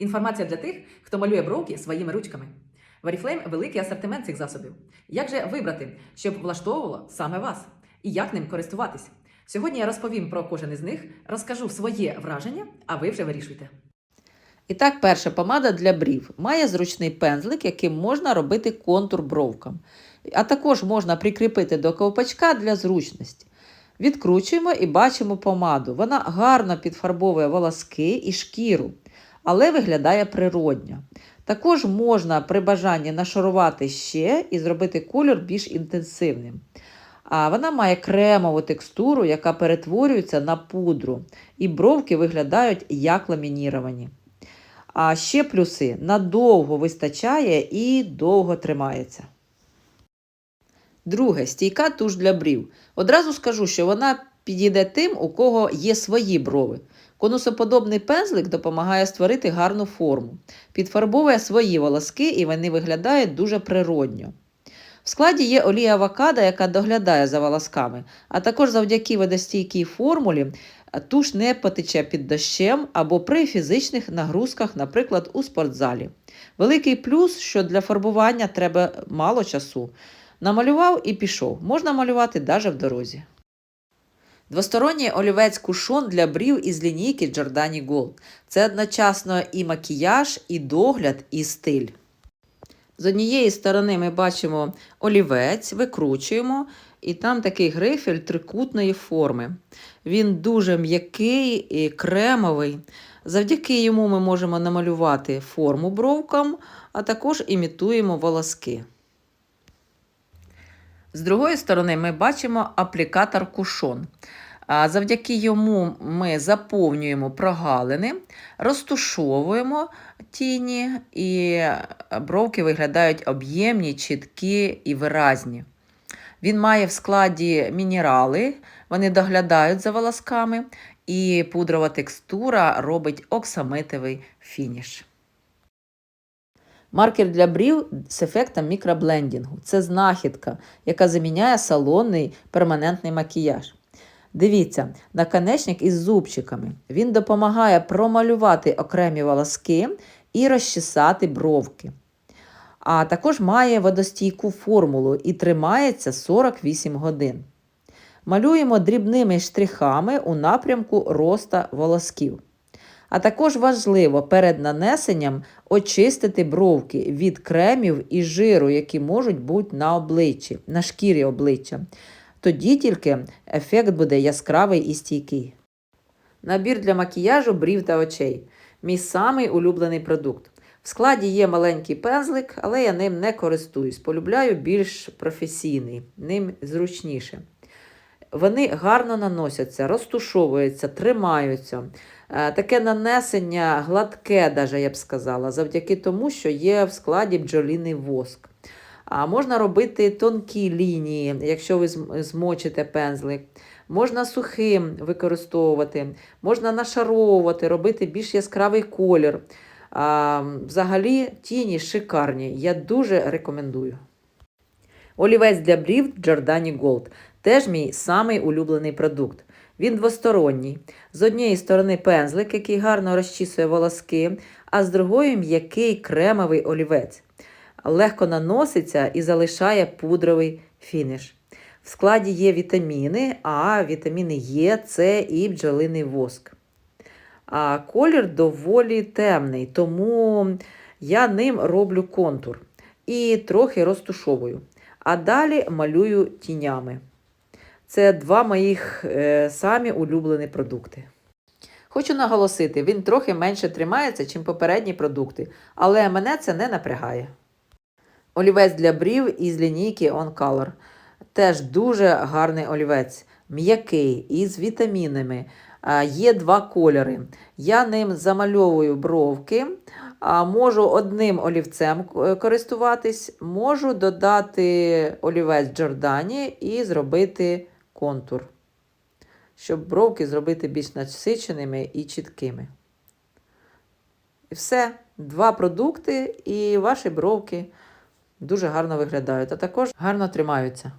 Інформація для тих, хто малює бровки своїми ручками. В Oriflame великий асортимент цих засобів. Як же вибрати, щоб влаштовувало саме вас? І як ним користуватись? Сьогодні я розповім про кожен із них, розкажу своє враження, а ви вже вирішуйте. І так, перша помада для брів має зручний пензлик, яким можна робити контур бровкам. А також можна прикріпити до ковпачка для зручності. Відкручуємо і бачимо помаду. Вона гарно підфарбовує волоски і шкіру, але виглядає природньо. Також можна при бажанні нашарувати ще і зробити кольор більш інтенсивним. А вона має кремову текстуру, яка перетворюється на пудру, і бровки виглядають як ламініровані. А ще плюси надовго вистачає і довго тримається. Друге, стійка туш для брів. Одразу скажу, що вона підійде тим, у кого є свої брови. Конусоподобний пензлик допомагає створити гарну форму, підфарбовує свої волоски і вони виглядають дуже природньо. В складі є олія авокадо, яка доглядає за волосками, а також завдяки водостійкій формулі туш не потече під дощем або при фізичних нагрузках, наприклад, у спортзалі. Великий плюс, що для фарбування треба мало часу. Намалював і пішов. Можна малювати навіть в дорозі. Двосторонній олівець кушон для брів із лінійки Giordani Gold. Це одночасно і макіяж, і догляд, і стиль. З однієї сторони ми бачимо олівець, викручуємо, і там такий грифель трикутної форми. Він дуже м'який і кремовий. Завдяки йому ми можемо намалювати форму бровкам, а також імітуємо волоски. З другої сторони ми бачимо аплікатор кушон. Завдяки йому ми заповнюємо прогалини, розтушовуємо тіні, і бровки виглядають об'ємні, чіткі і виразні. Він має в складі мінерали, вони доглядають за волосками, і пудрова текстура робить оксамитовий фініш. Маркер для брів з ефектом мікроблендінгу. Це знахідка, яка заміняє салонний перманентний макіяж. Дивіться, наконечник із зубчиками. Він допомагає промалювати окремі волоски і розчесати бровки. А також має водостійку формулу і тримається 48 годин. Малюємо дрібними штрихами у напрямку роста волосків. А також важливо перед нанесенням очистити бровки від кремів і жиру, які можуть бути на обличчі, на шкірі обличчя. Тоді тільки ефект буде яскравий і стійкий. Набір для макіяжу брів та очей. Мій самий улюблений продукт. В складі є маленький пензлик, але я ним не користуюсь. Полюбляю більш професійний, ним зручніше. Вони гарно наносяться, розтушовуються, тримаються. Е, Таке нанесення гладке, даже, я б сказала, завдяки тому, що є в складі бджоліний воск. А можна робити тонкі лінії, якщо ви змочите пензлик. Можна сухим використовувати, можна нашаровувати, робити більш яскравий колір. А, взагалі, тіні шикарні. Я дуже рекомендую. Олівець для брів Giordani Gold. Теж мій самий улюблений продукт. Він двосторонній. З однієї сторони пензлик, який гарно розчісує волоски, а з другої м'який кремовий олівець. Легко наноситься і залишає пудровий фініш. В складі є вітаміни А, вітаміни Е, С і бджолиний воск. А колір доволі темний, тому я ним роблю контур і трохи розтушовую. А далі малюю тінями. Це два моїх е, самі улюблені продукти. Хочу наголосити, він трохи менше тримається, ніж попередні продукти, але мене це не напрягає. Олівець для брів із лінійки On Color. Теж дуже гарний олівець, м'який, із вітамінами. Є два кольори. Я ним замальовую бровки, можу одним олівцем е, користуватись, можу додати олівець Джордані і зробити контур, щоб бровки зробити більш насиченими і чіткими. І все, два продукти, і ваші бровки дуже гарно виглядають, а також гарно тримаються.